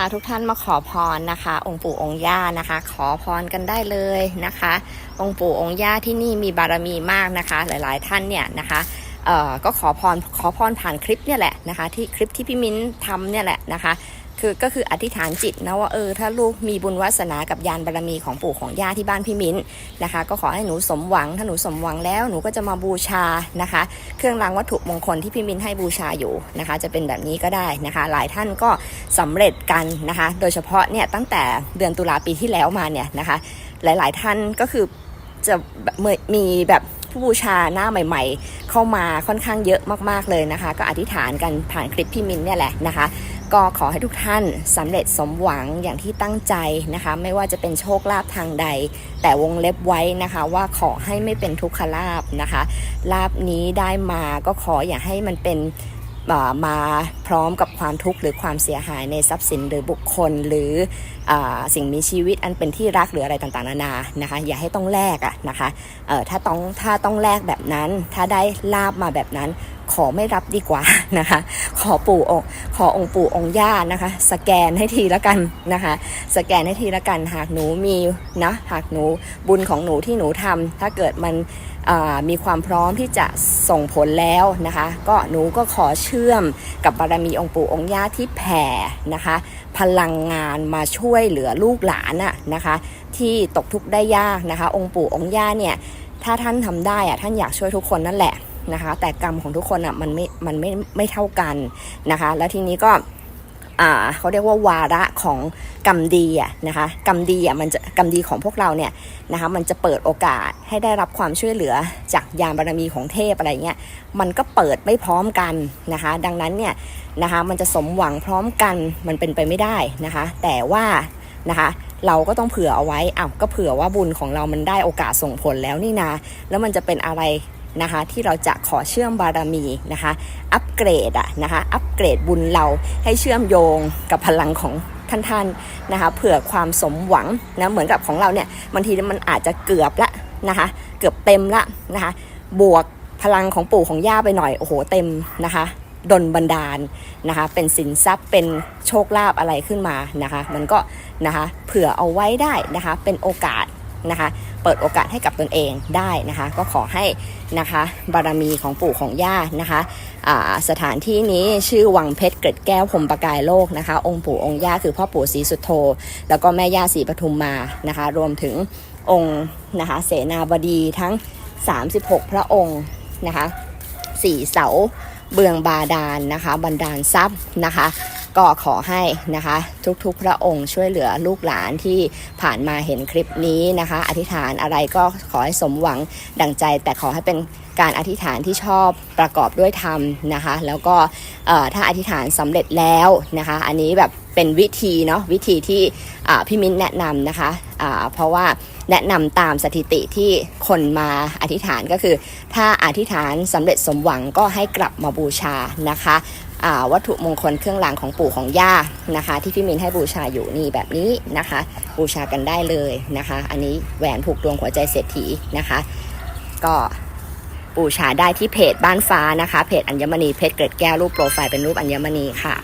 าทุกท่านมาขอพรนะคะ องค์ปู่องค์ย่านะคะ ขอพรกันได้เลยนะคะ องค์ปู่องค์ย่าที่นี่มีบารมีมากนะคะ หลายๆท่านเนี่ยนะคะก็ขอพรขอพรผ่านคลิปเนี่ยแหละนะคะ ที่คลิปที่พี่มิ้นทำเนี่ยแหละนะคะ คือก็คืออธิษฐานจิตนะว่าเออถ้าลูกมีบุญวาสนากับยานบารมีของปู่ของย่าที่บ้านพี่มิ้นนะคะ ก็ขอให้หนูสมหวังถ้าหนูสมหวังแล้วหนูก็จะมาบูชานะคะ เครื่องรางวัตถุมงคลที่พี่มิ้นให้บูชาอยู่นะคะ จะเป็นแบบนี้ก็ได้นะคะ หลายท่านก็สำเร็จกันนะคะ โดยเฉพาะเนี่ยตั้งแต่เดือนตุลาปีที่แล้วมาเนี่ยนะคะ หลาย ๆ ท่านก็คือจะมีแบบผู้บูชาหน้าใหม่ ๆ เข้ามาค่อนข้างเยอะมากๆเลยนะคะ ก็อธิษฐานกันผ่านคลิปพี่มินเนี่ยแหละนะคะ ก็ขอให้ทุกท่านสำเร็จสมหวังอย่างที่ตั้งใจนะคะ ไม่ว่าจะเป็นโชคลาภทางใด แต่วงเล็บไว้นะคะว่าขอให้ไม่เป็นทุกขลาภนะคะลาบนี้ได้มาก็ขออย่าให้มันเป็นมาพร้อมกับความทุกข์หรือความเสียหายในทรัพย์สินหรือบุคคลหรืออสิ่งมีชีวิตอันเป็นที่รักหรืออะไรต่างๆนานานะคะ อย่าให้ต้องแลกอะนะคะถ้าต้องถ้าต้องแลกแบบนั้น ถ้าได้ลาบมาแบบนั้น ขอไม่รับดีกว่านะคะ ขอปู่องค์ขอองค์ปู่องค์ย่านะคะ สแกนให้ทีละกันนะคะ สแกนให้ทีละกันหากหนูมีนะหากหนูบุญของหนูที่หนูทำถ้าเกิดมันมีความพร้อมที่จะส่งผลแล้วนะคะ ก็หนูก็ขอเชื่อมกับบารมีองค์ปู่องค์ย่าที่แผ่นะคะ พลังงานมาช่วยเหลือลูกหลานน่ะนะคะ ที่ตกทุกข์ได้ยากนะคะ องค์ปู่องค์ย่าเนี่ยถ้าท่านทำได้อะท่านอยากช่วยทุกคนนั่นแหละ นะคะ แต่กรรมของทุกคนอะมันไม่มันไม่ไม่เท่ากันนะคะ แล้วทีนี้ก็อ่าเขาเรียกว่าวาระของกรรมดีอะนะคะกรรมดีอะมันจะกรรมดีของพวกเราเนี่ยนะคะมันจะเปิดโอกาสให้ได้รับความช่วยเหลือจากยานบารมีของเทพอะไรเงี้ยมันก็เปิดไม่พร้อมกันนะคะ ดังนั้นเนี่ยนะคะมันจะสมหวังพร้อมกันมันเป็นไปไม่ได้นะคะ แต่ว่านะคะเราก็ต้องเผื่อเอาไว้อ้าวก็เผื่อว่าบุญของเรามันได้โอกาสส่งผลแล้วนี่นาแล้วมันจะเป็นอะไร นะคะที่เราจะขอเชื่อมบารมีนะคะอัปเกรดอะนะคะอัปเกรดบุญเราให้เชื่อมโยงกับพลังของท่านท่านๆนะคะเผื่อความสมหวังนะเหมือนกับของเราเนี่ยบางทีมันอาจจะเกือบละนะคะเกือบเต็มละนะคะบวกพลังของปู่ของย่าไปหน่อยโอ้โหเต็มนะคะดนบันดาลนะคะเป็นสินทรัพย์เป็นโชคลาภอะไรขึ้นมานะคะมันก็นะคะเผื่อเอาไว้ได้นะคะเป็นโอกาส นะคะ เปิดโอกาสให้กับตนเองได้นะคะ ก็ขอให้นะคะบารมีของปู่ของย่านะคะสถานที่นี้ชื่อวังเพชรเกร็ดแก้วพรมประกายโลกนะคะ องค์ปู่องค์ย่าคือพ่อปู่ศรีสุโธแล้วก็แม่ย่าศรีปทุมมานะคะ รวมถึงองค์นะคะเสนาบดีทั้ง 36 พระองค์นะคะสี่เสาเบืองบาดาลนนะคะบันดาลทรัพย์นะคะ ก็ขอให้นะคะทุกๆ พระองค์ช่วยเหลือลูกหลานที่ผ่านมาเห็นคลิปนี้นะคะ อธิษฐานอะไรก็ขอให้สมหวังดังใจ แต่ขอให้เป็นการอธิษฐานที่ชอบประกอบด้วยธรรมนะคะ แล้วก็ถ้าอธิษฐานสำเร็จแล้วนะคะ อันนี้แบบเป็นวิธีเนาะวิธีที่พี่มิ้นแนะนำนะคะ เพราะว่าแนะนำตามสถิติที่คนมาอธิษฐานก็คือ ถ้าอธิษฐานสำเร็จสมหวังก็ให้กลับมาบูชานะคะวัตถุมงคลเครื่องรางของปู่ของย่านะคะ ที่พี่มินให้บูชาอยู่นี่แบบนี้นะคะ บูชากันได้เลยนะคะ อันนี้แหวนผูกดวงหัวใจเศรษฐีนะคะ ก็บูชาได้ที่เพจบ้านฟ้านะคะ เพจอัญมณีเพชรเกร็ดแก้วรูปโปรไฟล์เป็นรูปอัญมณีค่ะ